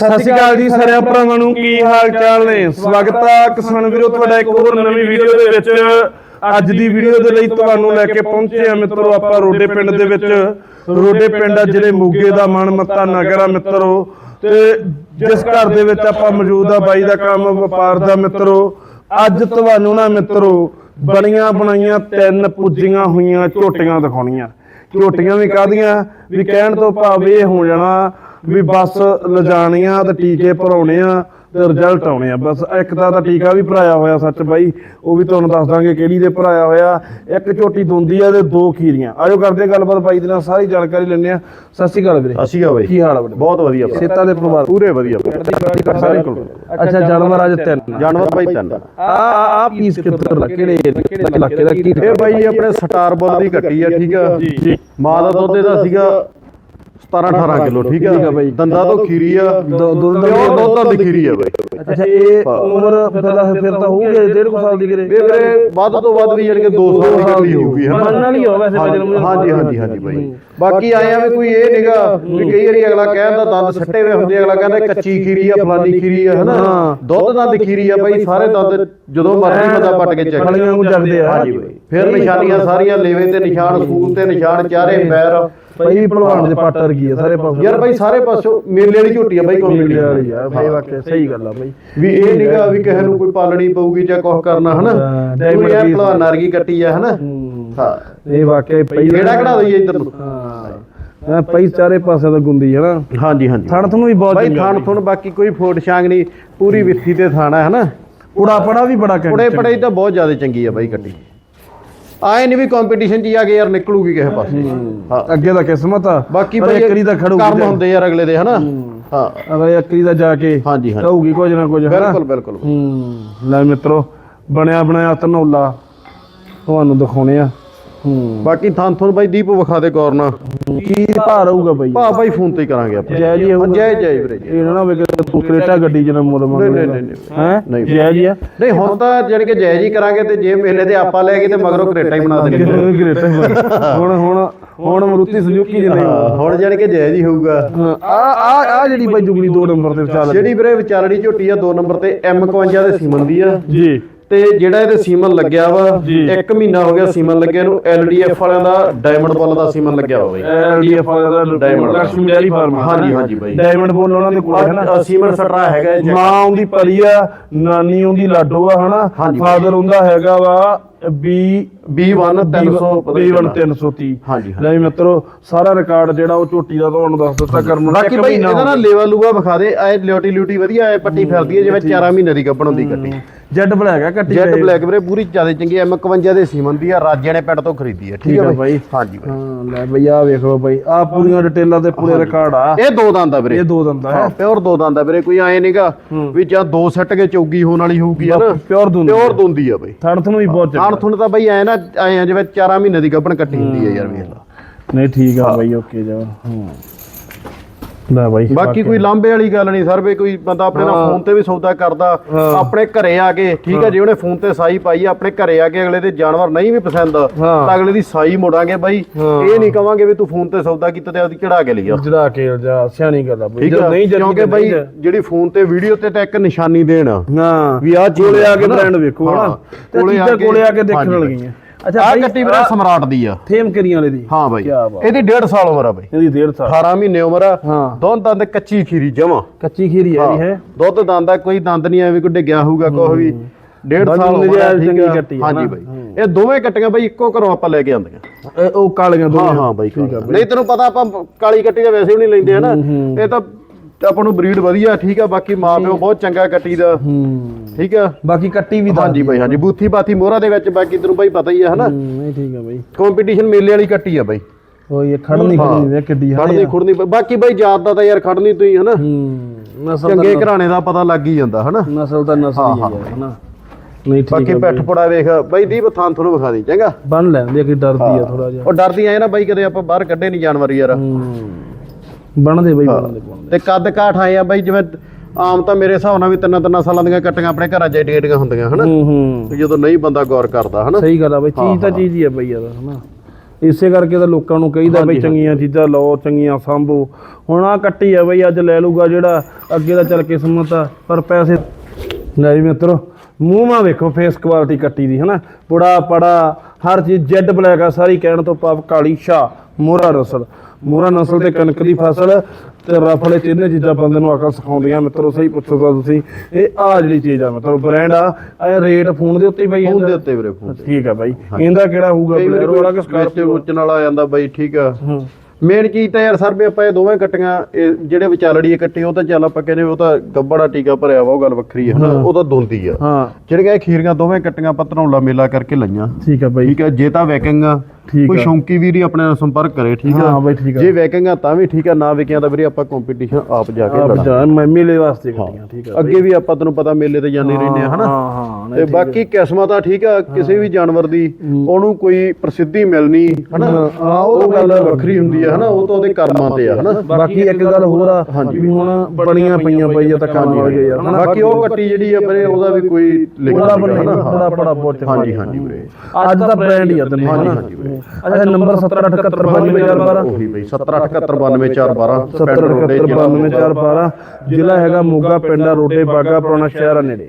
ਸਤਿ ਸ਼੍ਰੀ ਅਕਾਲ ਜੀ ਸਾਰੇ ਭਰਾਵਾਂ ਨੂੰ। ਕੀ ਹਾਲ ਚਾਲ ਨੇ? ਸਵਾਗਤ ਹੈ ਕਿਸਾਨ ਵੀਰੋ, ਤੁਹਾਡਾ ਇੱਕ ਹੋਰ ਨਵੀਂ ਵੀਡੀਓ ਦੇ ਵਿੱਚ। ਅੱਜ ਦੀ ਵੀਡੀਓ ਦੇ ਲਈ ਤੁਹਾਨੂੰ ਲੈ ਕੇ ਪਹੁੰਚੇ ਆ ਮਿੱਤਰੋ ਆਪਾਂ ਰੋਡੇ ਪਿੰਡ ਦੇ ਵਿੱਚ। ਰੋਡੇ ਪਿੰਡ ਆ ਜਿਹੜੇ ਮੋਗੇ ਦਾ ਮਨਮੱਤਾ ਨਗਰ ਆ ਮਿੱਤਰੋ। ਤੇ ਜਿਸ ਘਰ ਦੇ ਵਿੱਚ ਆਪਾਂ ਮੌਜੂਦ ਆ, ਬਾਈ ਦਾ ਕੰਮ, ਵਪਾਰ ਦਾ ਮਿੱਤਰੋ। ਅੱਜ ਤੁਹਾਨੂੰ ਨਾ ਮਿੱਤਰੋ, ਬਣੀਆਂ ਬਣਾਈਆਂ ਤਿੰਨ ਪੁੱਜੀਆਂ ਹੋਈਆਂ ਝੋਟੀਆਂ ਦਿਖਾਉਣੀਆਂ। ਝੋਟੀਆਂ ਵੀ ਕਾਹਦੀਆਂ? ਵੀ ਕਹਿਣ ਤੋਂ ਭਾਵ ਇਹ ਹੋ ਜਾਣਾ ਵੀ ਬਸ ਲਿਜਾਣੀਆਂ ਤੇ ਟੀਕੇ ਭਰਾਉਣੇ ਆ ਤੇ ਰਿਜ਼ਲਟ ਆਉਣੇ ਆ। ਬਸ ਇੱਕ ਦਾ ਤਾਂ ਟੀਕਾ ਵੀ ਭਰਾਇਆ ਹੋਇਆ ਸੱਚ ਬਾਈ ਉਹ ਵੀ ਤੁਹਾਨੂੰ ਦੱਸ ਦਾਂਗੇ ਕਿਹੜੀ ਦੇ ਭਰਾਇਆ ਹੋਇਆ। ਇੱਕ ਝੋਟੀ ਦੁੰਦੀ ਆ ਤੇ ਦੋ ਖੀਰੀਆਂ। ਆਜੋ ਕਰਦੇ ਆ ਗੱਲਬਾਤ ਬਾਈ ਦੇ ਨਾਲ ਸਾਰੀ ਜਾਣਕਾਰੀ ਲੈਣੇ ਆ ਸਤਿ ਸ਼੍ਰੀ ਅਕਾਲ ਵੀਰੇ। ਅਸੀਂ ਆ ਬਾਈ। ਕੀ ਹਾਲ ਆ ਵੀਰੇ? ਬਹੁਤ ਵਧੀਆ। ਸੇਤਾ ਦੇ ਪਰਿਵਾਰ। ਪੂਰੇ ਵਧੀਆ। ਸਾਰੇ ਕੋਲ। ਅੱਛਾ ਜਾਨਵਰ ਅੱਜ ਤਿੰਨ। ਜਾਨਵਰ ਬਾਈ ਤਿੰਨ। ਆ ਆ ਆ ਪੀਸ ਕਿੱਧਰ ਲਾ ਕਿਹੜੇ ਇਲਾਕੇ ਦਾ ਕੀ ਇਹ ਬਾਈ ਆਪਣੇ ਸਟਾਰ ਬੁੱਲ ਦੀ ਕੱਟੀ ਆ ਠੀਕ ਆ? ਜੀ। ਮਾਂ ਦਾ ਦੁੱਧ ਇਹਦਾ ਸੀਗਾ 17 18 ਕਿਲੋ ਠੀਕ ਆ। ਬਾਈ। ਦੰਦਾਂ ਤੋਂ ਖੀਰੀ ਆ ਦੋ- ਦੁੱਧ ਦਾ ਦੁੱਧ ਦੀ ਖੀਰੀ ਆ ਬਾਈ। ਅੱਛਾ ਇਹ ਉਮਰ ਫਿਰ ਫਿਰ ਤਾਂ ਹੋਊਗੀ ਡੇਢ ਕੁ ਸਾਲ ਦੀ ਕਿਰੇ ਇਹ ਵੀਰੇ ਵੱਧ ਤੋਂ ਵੱਧ ਵੀ ਜਾਣੀ ਕਿ 2 ਸਾਲ ਦੀ ਹੋਊਗੀ ਮੰਨ ਹਨਾ? ਨਾਲ ਹੀ ਹੋ ਵੈਸੇ ਨੂੰ ਹਾਂਜੀ ਹਾਂਜੀ ਹਾਂਜੀ ਬਾਈ। ਬਾਕੀ ਆਏ ਆ ਵੀ ਕੋਈ ਇਹ ਨਿਗਾ ਵੀ ਕਈ ਵਾਰੀ ਅਗਲਾ ਕਹਿੰਦਾ ਦੰਦ ਸੱਟੇ ਹੋਏ ਹੁੰਦੇ ਅਗਲਾ ਕਹਿੰਦਾ ਕੱਚੀ ਖੀਰੀ ਆ ਫਲਾਨੀ ਖੀਰੀ ਆ ਹਨਾ? ਹਾਂ। ਦੁੱਧ ਦੰਦ ਖੀਰੀ ਆ ਬਾਈ ਸਾਰੇ ਦੰਦ ਜਦੋਂ ਮਰਜ਼ੀ ਬੰਦਾ ਪੱਟ ਕੇ ਚੱਕ ਫਲੀਆਂ ਨੂੰ ਜਗਦੇ ਆ। ਹਾਂਜੀ ਬਾਈ। ਫਿਰ ਨਿਸ਼ਾਨੀਆਂ ਸਾਰੀਆਂ ਲੇਵੇ ਤੇ ਨਿਸ਼ਾਨ ਸੂਲ ਤੇ ਨਿਸ਼ਾਨ ਚਾਰੇ ਪੈਰ। ਭਾਈ ਵੀ ਭਲਵਾਨ ਦੇ ਪੱਟ ਵਰਗੀ ਆ ਸਾਰੇ ਪਾਸੇ। ਯਾਰ ਬਾਈ ਸਾਰੇ ਪਾਸੋਂ ਮੇਲੇ ਵਾਲੀ ਝੋਟੀ ਆ ਬਾਈ ਮੇਲੇ ਕੰਪਲੀਟ ਵਾਲੀ ਆ। ਭਾਈ ਵਾਕਿਆ ਸਹੀ ਗੱਲ ਆ ਭਾਈ ਵੀ ਇਹ ਨਿਗਾ ਵੀ ਕਿਸੇ ਨੂੰ ਕੋਈ ਪਾਲਣੀ ਪਊਗੀ ਜਾਂ ਕੁਝ ਕਰਨਾ ਹਨਾ? ਡਾਇਮੰਡ ਯਾਰ piece। ਭਲਾ ਨਰਗੀ ਕੱਟੀ ਆ ਹਨਾ? ਹਾਂ। ਇਹ ਵਾਕਿਆ ਪਈ ਕਿਹੜਾ ਕਢਾ ਦਈਏ ਇੱਧਰ ਨੂੰ ਹਾਂ। ਪਈ ਸਾਰੇ ਪਾਸੇ ਤਾਂ ਗੁੰਦੀ ਹੈ ਨਾ। ਹਾਂਜੀ ਹਾਂਜੀ। ਥਣ ਤੁਹਾਨੂੰ ਵੀ ਬਹੁਤ ਬਾਈ ਥਾਣ ਥੁਣ ਬਾਕੀ ਕੋਈ ਫੋਟ ਛਾਂਗ ਨਹੀਂ ਪੂਰੀ ਵਿੱਥੀ ਤੇ ਥਾਣਾ ਹੈ ਨਾ ਉੜਾ ਪੜਾ ਵੀ ਬੜਾ ਕੁੜੇ ਪੜਾਈ ਤਾਂ ਬਹੁਤ ਜ਼ਿਆਦਾ ਚੰਗੀ ਆ ਬਾਈ ਕੱਟੀ। ਆਏ ਨਹੀਂ ਵੀ ਕੰਪੀਟੀਸ਼ਨ 'ਚ ਹੀ ਆ ਕੇ ਯਾਰ ਨਿਕਲੂਗੀ ਕਿਸੇ ਪਾਸੇ। ਹਾਂ। ਅੱਗੇ ਦਾ ਕਿਸਮਤ ਆ। ਬਾਕੀ ਬਾਈ ਇੱਕਰੀ ਦਾ ਖੜੂਗੀ ਕਰਮ ਹੁੰਦੇ ਯਾਰ ਅਗਲੇ ਦੇ ਹਨਾ? ਹਾਂ। ਅਗਲੇ ਇੱਕਰੀ ਦਾ ਜਾ ਕੇ ਹਾਂਜੀ ਹਾਂਜੀ। ਕਹੂਗੀ ਕੁਝ ਨਾ ਕੁਝ ਬਿਲਕੁਲ ਬਿਲਕੁਲ। ਹੂੰ। ਲੈ ਮਿੱਤਰੋ ਬਣਿਆ ਬਣਾਇਆ ਧਨੌਲਾ ਤੁਹਾਨੂੰ ਦਿਖਾਉਣੇ ਆ। ਹੂੰ। ਬਾਕੀ ਥਾਂ ਥੁਣ ਬਾਈ ਦੀਪ ਵਿਖਾ ਦੇ ਕੋਰਨਾ ਕੀ ਭਾਰ ਹੋਊਗਾ ਬਾਈ? ਭਾ ਬਾਈ ਫੋਨ ਤੇ ਹੀ ਕਰਾਂਗੇ ਆਪਾਂ। ਜੈ ਜੀ ਹੋਊਗਾ ਜੈ ਜੈ ਵੀਰੇ ਜੈ। ਇਹ ਨਾ ਹੋਵੇ ਕਿ ਤੂੰ ਕਰੇਟਾ ਗੱਡੀ ਜਨਾ ਮੁੱਲ ਮੰਗ ਨਹੀਂ, ਨਹੀਂ, ਨਹੀਂ, ਹੈ? ਨਹੀਂ। ਜੈ ਜੀ ਆ। ਨਹੀਂ ਹੁਣ ਤਾਂ ਜਾਣੀ ਕਿ ਜੈ ਜੀ ਕਰਾਂਗੇ ਤੇ ਜੇ ਮੇਲੇ ਤੇ ਆਪਾਂ ਲੈ ਗਏ ਤੇ ਮਗਰੋਂ ਕਰੇਟਾ ਹੀ ਬਣਾ ਦੇਣਗੇ। ਕਰੇਟਾ ਹੀ ਬਣ- ਹੁਣ ਹੁਣ ਹੁਣ ਮਰੂਤੀ ਸੁਜ਼ੂਕੀ ਜਿੰਨੇ ਹਾਂ, ਹੁਣ ਜਾਣੀ ਕਿ ਜੈ ਜੀ ਹੋਊਗਾ। ਆ ਆ ਆ ਜਿਹੜੀ ਬਾਈ ਜੁਗਲੀ 2 ਨੰਬਰ ਤੇ ਚੱਲ ਜਿਹੜੀ ਵੀਰੇ ਵਿਚਾਰੜੀ ਝੋਟੀ ਆ 2 ਨੰਬਰ ਤੇ M51 ਦੇ ਸੀਮਨ ਦੀ ਆ। ਜੀ। ਤੇ ਜਿਹੜਾ ਇਹਦੇ ਸੀਮਨ ਲੱਗਿਆ ਵਾ ਜੀ। ਇੱਕ ਮਹੀਨਾ ਹੋ ਗਿਆ ਸੀਮਨ ਲੱਗਿਆ ਨੂੰ LDF ਵਾਲਿਆਂ ਦਾ ਡਾਇਮੰਡ ਬੁੱਲ ਦਾ ਸੀਮਨ ਲੱਗਿਆ ਹੋਵੇ ਐਲਡੀਐਫ ਵਾਲਾ ਦਾ Diamond। ਲక్ష్ਮੀ ਡੈਰੀ ਫਾਰਮ ਹਾਂਜੀ, ਹਾਂਜੀ ਬਾਈ। ਡਾਇਮੰਡ ਬੋਲ ਉਹਨਾਂ ਦੇ ਕੋਲ ਹੈ ਨਾ ਸੀਮਨ ਸਟਰਾ ਹੈਗਾ ਮਾਂ ਆਉਂਦੀ ਪਰੀ ਆ ਨਾਨੀ ਆਉਂਦੀ ਲਾਡੋ ਆ ਹਨਾ। ਫਾਦਰ ਹੁੰਦਾ ਹੈਗਾ ਵਾ ਬੀ B1 300 B1 330 ਹਾਂਜੀ। ਲੈ ਮਿੱਤਰੋ ਸਾਰਾ ਰਿਕਾਰਡ ਜਿਹੜਾ ਉਹ ਝੋਟੀ ਦਾ ਤੁਹਾਨੂੰ ਦੱਸ ਦਿੱਤਾ ਕਰਮ ਬਾਕੀ ਬਈ ਇਹਦਾ ਨਾ ਲੇਵਾ ਲੂਗਾ ਵਿਖਾ ਦੇ ਐ ਲਿਓਟੀ ਲਿਊਟੀ ਵਧੀਆ ਐ ਪੱਟੀ ਫਿਰਦੀ ਹੈ ਜਿਵੇਂ 4 ਮਹੀਨੇ ਦੀ ਗੱਭਣ ਹੁੰਦੀ ਕੱਟੀ ਜੈਡ ਬਲੈਕ ਆ ਕੱਟੀ ਜੈਟ ਬਲੈਕ ਵੀਰੇ ਪੂਰੀ ਜ਼ਿਆਦਾ ਚੰਗੀ ਐ M51 ਦੇ ਸੀਮਨ ਦੀ ਆ ਰਾਜੇ ਨੇ ਪਿੰਡ ਤੋਂ ਖਰੀਦੀ ਹੈ ਠੀਕ ਆ ਬਾਈ ਬਾਈ ਹਾਂਜੀ ਬਾਈ ਹਾਂ ਲੈ ਬਈ ਆ ਵੇਖ ਲਓ ਬਈ ਆ ਪੂਰੀਆਂ ਡਿਟੇਲਾਂ ਤੇ ਪੂਰੇ ਰਿਕਾਰਡ ਆ। ਇਹ ਦੋ ਦੰਦ ਆ ਵੀਰੇ। ਇਹ ਦੋ ਦੰਦਾ ਹਾਂ ਪਿਓਰ ਦੋ ਦੰਦ ਆ ਵੀਰੇ ਕੋਈ ਐ ਨਹੀਂਗਾ ਵੀ ਜਾਂ ਦੋ ਸੱਟ ਕੇ ਚੌਗੀ ਹੋਣ ਵਾਲੀ ਹੋਊਗੀ ਹਨਾ ਪਿਓਰ ਦੁੰਦ ਪਿਓਰ ਦੁੰਦੀ ਆ ਬਾਈ ਥਣ ਤੁਹਾਨੂੰ ਵੀ ਬਹੁਤ ਆਣ ਚੰਗਾ ਥੁਣ ਤਾਂ ਬਾਈ ਐ ਨਾ ਐ ਜਿਵੇਂ 4 ਮਹੀਨੇ ਦੀ ਗੱਭਣ ਕੱਟੀ ਹੁੰਦੀ ਹੈ ਯਾਰ ਵੇਖ ਲਾ। ਨਹੀਂ ਠੀਕ ਆ ਬਾਈ ਓਕੇ ਜਾ ਹੂੰ। ਲੈ ਬਾਈ ਬਾਕੀ ਕੋਈ ਲਾਂਬੇ ਵਾਲੀ ਗੱਲ ਨਹੀਂ ਸਰ ਵੀ ਕੋਈ ਬੰਦਾ ਆਪਣੇ ਨਾਲ ਫੋਨ ਤੇ ਵੀ ਸੌਦਾ ਕਰਦਾ ਆਪਣੇ ਘਰੇ ਆ ਕੇ ਠੀਕ ਹੈ ਜੇ ਉਹਨੇ ਫੋਨ ਤੇ ਸਾਈ ਪਾਈ ਆ, ਆਪਣੇ ਘਰੇ ਆ ਕੇ ਅਗਲੇ ਦੇ ਜਾਨਵਰ ਨਹੀਂ ਵੀ ਪਸੰਦ। ਤਾਂ ਅਗਲੇ ਦੀ ਸਾਈ ਮੋੜਾਂਗੇ ਬਾਈ। ਇਹ ਨਹੀਂ ਕਵਾਂਗੇ ਵੀ ਤੂੰ ਫੋਨ ਤੇ ਸੌਦਾ ਕੀਤਾ ਤੇ ਉਹਦੀ ਚੜਾ ਕੇ ਲਿਆ। ਜੜਾ ਕੇ ਜਾ ਸਿਆਣੀ ਗੱਲ ਆ ਬਈ। ਠੀਕ ਜੇ ਹੈ ਨਹੀਂ ਜੱਜੀ ਕਿਉਂਕਿ ਬਾਈ ਜਿਹੜੀ ਫੋਨ ਤੇ ਵੀਡੀਓ ਤੇ ਤਾਂ ਇੱਕ ਨਿਸ਼ਾਨੀ ਦੇਣ। ਆ ਹਾਂ। ਵੀ ਚੀਜ਼ ਕੋਲੇ ਆ ਕੇ? ਬ੍ਰਾਂਡ ਵੇਖੋ ਹਾਂ। ਹਨਾ ਤੇ ਕੋਲੇ ਆ ਕੇ- ਆ ਦੇਖਣ। ਲੱਗੀਆਂ ਅੱਛਾ ਆ ਕੱਟੀ ਵੀਰੇ ਸਮਰਾਟ ਦੀ ਆ। ਥੇਮ ਕਰੀਆਂ ਵਾਲੇ ਦੀ? ਹਾਂ ਬਾਈ। ਇਹਦੀ 1.5 ਸਾਲ ਉਮਰ ਆ ਬਾਈ। ਇਹਦੀ ਡੇਢ ਸਾਲ। 18 ਮਹੀਨੇ ਉਮਰ ਆ। ਦੋਨ ਦੰਦ ਕੱਚੀ ਖੀਰੀ ਜਮਾ। ਕੱਚੀ ਖੀਰੀ ਹੈ। ਇਹ ਹੈ? ਦੁੱਧ ਦੰਦ ਆ ਕੋਈ ਦੰਦ ਨਹੀਂ ਐਵੇਂ ਕੋਈ ਡਿੱਗਿਆ ਹੋਊਗਾ ਕੁਛ ਵੀ। ਡੇਢ ਬਾਕੀ ਸਾਲ ਉਮਰ ਆ, ਚੰਗੀ ਆ। ਕੱਟੀ ਆ ਹਾਂਜੀ। ਬਾਈ। ਇਹ ਦੋਵੇਂ ਕੱਟੀਆਂ ਬਾਈ ਇੱਕੋ ਘਰੋਂ ਆਪਾਂ ਲੈ ਕੇ ਆਂਦੀਆਂ ਇਹ ਉਹ ਕਾਲੀਆਂ ਦੋ ਹਾਂ ਹਾਂ ਬਾਈ ਨਹੀਂ ਤੈਨੂੰ ਪਤਾ ਆਪਾਂ ਕਾਲੀ ਕੱਟੀ ਦਾ ਵੈਸੇ ਵੀ ਨਹੀਂ ਲੈਂਦੇ ਹਨਾ? ਇਹ ਤਾਂ ਆਪਾਂ ਨੂੰ ਬਰੀਡ ਵਧੀਆ ਠੀਕ ਆ ਬਾਕੀ ਮਾਂ ਪਿਓ ਬਹੁਤ ਚੰਗਾ ਕੱਟੀ ਦਾ। ਠੀਕ ਆ? ਬਾਕੀ ਕੱਟੀ ਵੀ ਹਾਂਜੀ ਬਾਈ ਹਾਂਜੀ। ਬੂਥੀ ਬਾਥੀ ਮੋਹਰਾ ਦੇ ਵਿੱਚ ਬਾਕੀ ਤੈਨੂੰ ਬਾਈ ਪਤਾ ਹੀ ਆ ਹਨਾ? ਨਹੀਂ ਠੀਕ ਆ ਬਾਈ। ਕੰਪੀਟੀਸ਼ਨ ਮੇਲੇ ਵਾਲੀ ਕੱਟੀ ਆ ਬਾਈ। ਉਹ ਇਹ ਖੜਨੀ ਖੜਨੀ ਵੇ ਕਿੱਡੀ ਹੈ ਖੜਨੀ ਖੁੜਨੀ ਬਾਕੀ ਬਾਈ ਜਾਤ ਦਾ ਤਾਂ ਯਾਰ ਖੜਨੀ ਤੁਸੀਂ ਹਨਾ? ਹੂੰ ਨਸਲ ਚੰਗੇ ਘਰਾਣੇ ਦਾ ਪਤਾ ਲੱਗ ਹੀ ਜਾਂਦਾ ਹਨਾ? ਨਸਲ ਤਾਂ ਨਸਲ ਹੀ ਹੈ ਹਨਾ? ਨਹੀਂ ਠੀਕ ਬਾਕੀ ਆ ਪੈਠ ਪੜਾ ਵੇਖ ਬਾਈ ਦੀਪ ਥਾਂ ਤੁਹਾਨੂੰ ਵਿਖਾ ਦੀ ਚੰਗਾ? ਬਣ ਲੈਂਦੇ ਕਿ ਡਰਦੀ ਆ ਥੋੜਾ ਜਿਹਾ। ਉਹ ਡਰਦੀ ਆਏ ਨਾ ਬਾਈ ਕਦੇ ਆਪਾਂ ਬਾਹਰ ਕੱਢੇ ਨਹੀਂ ਜਾਨਵਰ ਯਾਰ। ਹੂੰ। ਬਣਦੇ ਬਈ ਬਣਦੇ ਬਣਦੇ। ਤੇ ਕੱਦ ਕਾਠ ਆਏ ਆ ਬਾਈ ਜਿਵੇਂ ਆਮ ਤਾਂ ਮੇਰੇ ਹਿਸਾਬ ਨਾਲ ਵੀ ਤਿੰਨਾਂ ਤਿੰਨਾਂ ਸਾਲਾਂ ਦੀਆਂ ਕੱਟੀਆਂ ਆਪਣੇ ਘਰਾਂ 'ਚ ਏਡੀਆਂ ਹੁੰਦੀਆਂ ਹਨਾ? ਹੂੰ ਹੂੰ। ਜਦੋਂ ਨਹੀਂ ਬੰਦਾ ਗੌਰ ਕਰਦਾ ਹਨਾ? ਸਹੀ ਗੱਲ ਆ ਬਈ ਚੀਜ਼ ਤਾਂ ਚੀਜ਼ ਹੀ ਆ ਬਈ ਯਾਰ ਹਨਾ? ਇਸੇ ਕਰਕੇ ਤਾਂ ਲੋਕਾਂ ਨੂੰ ਕਹੀਦਾ ਬਈ ਚੰਗੀਆਂ ਚੀਜ਼ਾਂ ਲਓ ਚੰਗੀਆਂ ਸੰਭੋ। ਹੁਣ ਆ ਕੱਟੀ ਆ ਬਈ ਅੱਜ ਲੈ ਲੂਗਾ ਜਿਹੜਾ ਅੱਗੇ ਦਾ ਚੱਲ ਕਿਸਮਤ ਆ ਪਰ ਪੈਸੇ ਲੈ ਜੀ ਮਿੱਤਰੋ ਮੂੰਹ ਮਾ ਵੇਖੋ ਫੇਸ ਕੁਆਲਿਟੀ ਕੱਟੀ ਦੀ ਹਨਾ? ਪੁੜਾ ਪੜਾ ਹਰ ਚੀਜ਼ ਜੈਡ ਬਲੈਕ ਆ ਸਾਰੀ ਕਹਿਣ ਤੋਂ ਭਾਵ ਕਾਲੀ ਸ਼ਾ ਮੋਰਾ ਨਸਲ ਮੋਰਾ ਨਸਲ ਤੇ ਕਣਕ ਦੀ ਫਸਲ ਤੇ ਰਫਲੇ ਤਿੰਨੇ ਚੀਜ਼ਾਂ ਬੰਦੇ ਨੂੰ ਅਕਲ ਸਿਖਾਉਂਦੀਆਂ ਮਿੱਤਰੋ ਸਹੀ ਪੁੱਛੋ ਤਾਂ ਤੁਸੀਂ। ਇਹ ਆ ਜਿਹੜੀ ਚੀਜ਼ ਆ ਮਿੱਤਰੋ ਬ੍ਰਾਂਡ ਆ ਇਹ ਰੇਟ ਫੋਨ ਦੇ ਉੱਤੇ ਹੀ ਬਈ ਫੋਨ ਦੇ? ਉੱਤੇ ਵੀਰੇ ਫੋਨ ਠੀਕ ਆ ਬਾਈ। ਇਹਦਾ ਕਿਹੜਾ ਹੋਊਗਾ ਬਲੈਰੋ ਵਾਲਾ ਕਿ ਸਕਾਰਪੀਓ ਉੱਚਣ ਵਾਲਾ ਆ ਜਾਂਦਾ ਬਾਈ ਠੀਕ ਆ। ਮੇਨ ਚੀਜ਼ ਤਾਂ ਯਾਰ ਸਰ ਵੀ ਆਪਾਂ ਇਹ ਦੋਵੇਂ ਕੱਟੀਆਂ ਇਹ ਜਿਹੜੇ ਵਿਚਾਲੜੀ ਕੱਟੀ ਉਹ ਤਾਂ ਚੱਲ ਆਪਾਂ ਕਹਿੰਦੇ ਉਹ ਤਾਂ ਗੱਬੜਾ ਟੀਕਾ ਭਰਿਆ ਵਾ ਉਹ ਗੱਲ ਵੱਖਰੀ ਹੈ ਹਨਾ? ਉਹ ਤਾਂ ਦੁੰਦੀ ਆ। ਜਿਹੜੀਆਂ ਇਹ ਖੀਰੀਆਂ ਦੋਵੇਂ ਕੱਟੀਆਂ ਪਤਰੌਲਾ ਮੇਲਾ ਕਰਕੇ ਲਈਆਂ। ਠੀਕ ਆ ਬਾਈ। ਠੀਕ ਹੈ ਜੇ ਤਾਂ ਵੈਕਿੰਗ ਆ ਠੀਕ ਕੋਈ ਆ। ਸ਼ੌਂਕੀ ਵੀਰ ਹੀ ਆਪਣੇ ਨਾਲ ਸੰਪਰਕ ਕਰੇ ਠੀਕ ਆ? ਹਾਂ ਬਾਈ ਠੀਕ ਆ। ਜੇ ਵੈਕਿੰਗ ਤਾਂ ਵੀ ਠੀਕ ਆ ਨਾ ਵਿਕਿਆ ਤਾਂ ਵੀਰੇ ਆਪਾਂ ਕੰਪੀਟੀਸ਼ਨ ਆਪ ਜਾ ਕੇ ਆਪ ਲੜਾਂਗੇ। ਜਾ ਮੈਂ ਮੇਲੇ ਵਾਸਤੇ ਕੱਟੀਆਂ ਠੀਕ ਆ। ਅੱਗੇ ਵੀ ਆਪਾਂ ਤੈਨੂੰ ਪਤਾ ਮੇਲੇ ਤੇ ਜਾਂਦੇ ਰਹਿੰਦੇ ਆ ਹਨਾ? ਹਾਂ ਹਾਂ ਤੇ ਬਾਕੀ ਕਿਸਮਤ ਆ ਠੀਕ ਆ ਕਿਸੇ ਵੀ ਜਾਨਵਰ ਦੀ ਉਹਨੂੰ ਕੋਈ ਪ੍ਰਸਿੱਧੀ ਮਿਲਣੀ ਹਨਾ? ਹਾਂ, ਉਹ ਗੱਲ ਵੱਖਰੀ ਹੁੰਦੀ ਆ ਹਨਾ? ਉਹ ਤਾਂ ਉਹਦੇ ਕਰਮਾਂ ਤੇ ਆ ਹਨਾ? ਬਾਕੀ ਇੱਕ ਗੱਲ ਹੋਰ ਆ ਵੀ ਹੁਣ ਬਣੀਆਂ ਪਈਆਂ ਪਈ ਆ ਤਾਂ ਕੰਮ ਵਾਲੇ ਯਾਰ ਹਨਾ? ਬਾਕੀ ਉਹ ਕੱਟੀ ਜਿਹੜੀ ਆ ਵੀਰੇ ਉਹਦਾ ਵੀ ਕੋਈ ਲਿਖ ਬੜਾ ਬੜਾ ਬੜਾ ਬੜਾ ਬਹੁਤ ਚੰਗਾ ਹਾਂਜੀ ਹਾਂਜੀ ਵੀਰੇ। ਅੱਜ ਦਾ ਬ੍ਰਾਂਡ ਹੀ ਆ ਤੈਨੂੰ ਹਾਂਜੀ, ਹਨਾ? ਹਾਂਜੀ ਵੀਰੇ। ਅੱਛਾ ਨੰਬਰ 7087512 ਉਹੀ ਬਈ 708792412 7087512 ਜ਼ਿਲ੍ਹਾ ਹੈਗਾ ਮੋਗਾ ਪਿੰਡਾ ਰੋਡੇ ਬਾਗਾ ਪੁਰਾਣਾ ਸ਼ਹਿਰ ਆ ਨੇੜੇ।